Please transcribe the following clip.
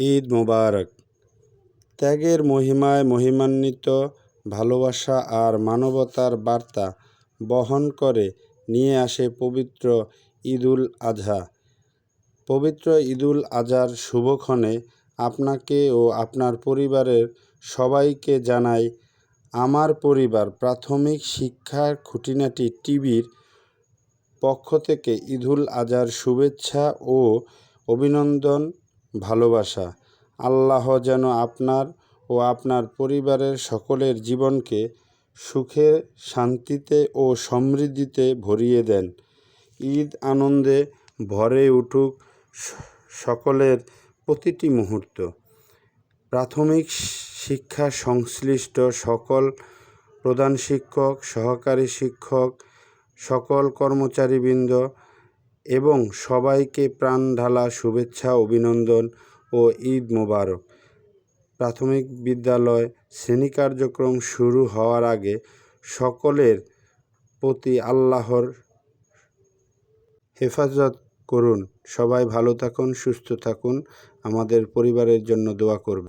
ঈদ মোবারক। ত্যাগের মহিমায় মহিমান্বিত, ভালোবাসা আর মানবতার বার্তা বহন করে নিয়ে আসে পবিত্র ঈদুল আজহা। পবিত্র ঈদুল আজহার শুভক্ষণে আপনাকে ও আপনার পরিবারের সবাইকে জানাই, আমার পরিবার প্রাথমিক শিক্ষার খুঁটিনাটি টিভির পক্ষ থেকে ঈদুল আজহার শুভেচ্ছা ও অভিনন্দন ভালোবাসা। আল্লাহ যেন আপনার ও আপনার পরিবারের সকলের জীবনকে সুখে, শান্তিতে ও সমৃদ্ধিতে ভরিয়ে দেন। ঈদ আনন্দে ভরে উঠুক সকলের প্রতিটি মুহূর্ত। প্রাথমিক শিক্ষা সংশ্লিষ্ট সকল প্রধান শিক্ষক, সহকারী শিক্ষক, সকল কর্মচারীবৃন্দ এবং সবাইকে প্রাণ ঢালা শুভেচ্ছা, অভিনন্দন ও ঈদ মোবারক। প্রাথমিক বিদ্যালয় শ্রেণি কার্যক্রম শুরু হওয়ার আগে সকলের প্রতি আল্লাহর হেফাজত করুন। সবাই ভালো থাকুন, সুস্থ থাকুন। আমাদের পরিবারের জন্য দোয়া করব।